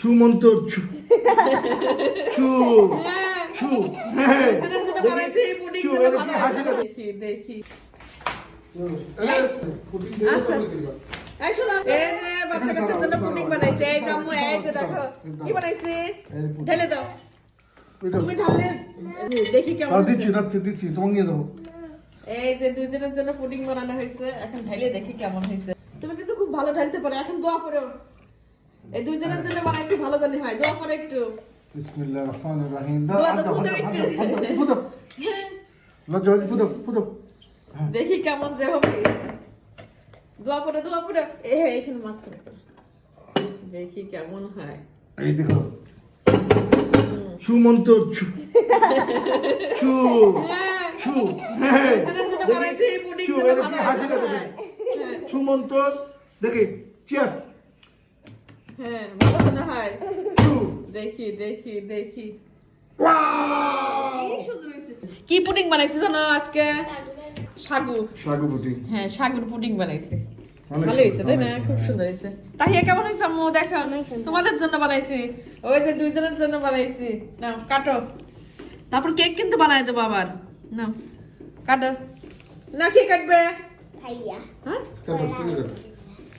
সুমন্তর ছু ছু ছু দেখি। দিচ্ছি তোমাকে দেবো এই যে দুইজনের জন্য পুডিং বানানো হয়েছে। এখন ঢাইলে দেখি কেমন হয়েছে। তুমি কিন্তু খুব ভালো ঢালতে পারো এখন দোয়া করো এই দুইজনের জন্য বানাইছি ভালো জানি হয়। দোয়া করো একটু। বিসমিল্লাহ রহমান রহিম। দোয়া একটু। লজ্জা হচ্ছে ফুদাও হ্যাঁ। দেখি কেমন যে হবে। দোয়া করে দোয়া এ এখানে মাছ দেখি কেমন হয়। এই দেখো। সুমন্তর ছু ছু ছু দেখি। চিয়ার্স হ্যাঁ ভালো মনে হয়। দেখি দেখি দেখি। কি সুন্দর হয়েছে। কি পুডিং বানাইছে জানো আজকে? সাগু। সাগু বুটি হ্যাঁ সাগুর পুডিং বানাইছে। ভালো হয়েছে তাই না? খুব হ্যাঁ। সুন্দর হয়েছে। তাহিয়া কেমন হয়েছে আম্মু? দেখো তোমাদের জন্য বানাইছি। ওই যে দুইজনের জন্য বানাইছি। নাও কাটো। তারপর কেক কিন্তু বানাই দেবো আবার। নাও কাটো। না কি কাটবে? ভাইয়া হ্যাঁ? কাটো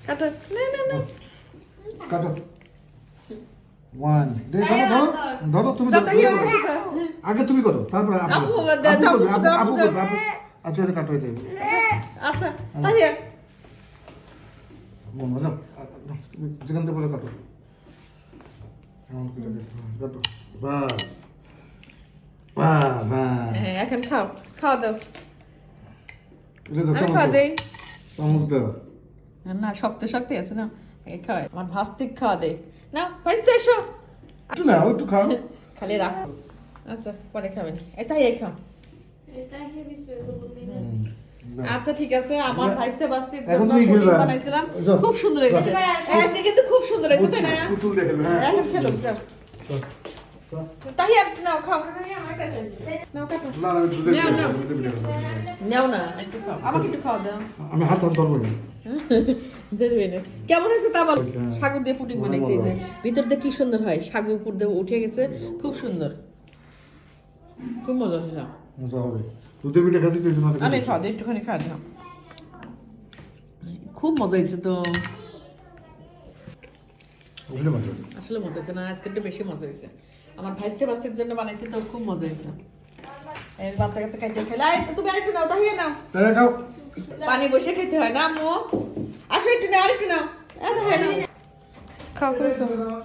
কাটো। না না না। কাটো। ওয়ান দে ধরো ধরো ধরো তুমি। আগে তুমি করো তারপরে আপু আপু, আচ্ছা এটা কাটো এটা। আচ্ছা না যেখান থেকে বলে কাটো। এমন করে কাটো, কাটো। বাস বাস হ্যাঁ। হ্যাঁ এখন খাও দাও। এটা। দেই। চামচ না শক্ত শক্ত আছে না? খাওয়াই আমার ভাস্তিক খাওয়া দেয় না ভাসতে এসো। একটু না একটু খাও। খালি রাখ। আচ্ছা পরে খাবেন এটাই এই খাও। আচ্ছা ঠিক আছে আমার ভাইস্তে বাস্তির জন্য পুডিং বানাইছিলাম। খুব সুন্দর হয়েছে। আজকে কিন্তু খুব সুন্দর হয়েছে তাই না? পুতুল দেখেন হ্যাঁ। এখন খেলো। তাই নাও খাও। নাও না না একটু দেখে নাও, নাও। দেখে, দেখে, দেখে। নাও না একটু খাও। আমাকে একটু খাওয়া দাও। আমি হাত হাত ধরবো না। কেমন হয়েছে তা বল? হ্যাঁ। সাগর দিয়ে অনেক বানাইছে যে। ভিতর দিয়ে কি সুন্দর হয়? সাগর উপর দিয়ে উঠে গেছে। খুব সুন্দর। খুব মজা হয়েছে। মজা হবে। দুধের পিঠে আমি খাওয়া দাও একটুখানি খাওয়া দাও খুব মজা হয়েছে তো। বুঝলে মজা আসলে মজা হয়েছে না আজকে একটু বেশি মজা হয়েছে। আমার ভাইস্তে বাস্তের জন্য বানাইছি তো খুব মজা হয়েছে। বাচ্চা কাচ্চা খাইতে খেলে। আয় তো তুমি আরেকটু নাও তাহিয়ে নাও। তাহলে খাও। পানি বসে খেতে হয় না আম্মু? আসো একটু নাও আরেকটু নাও। খাও তুমি খাও।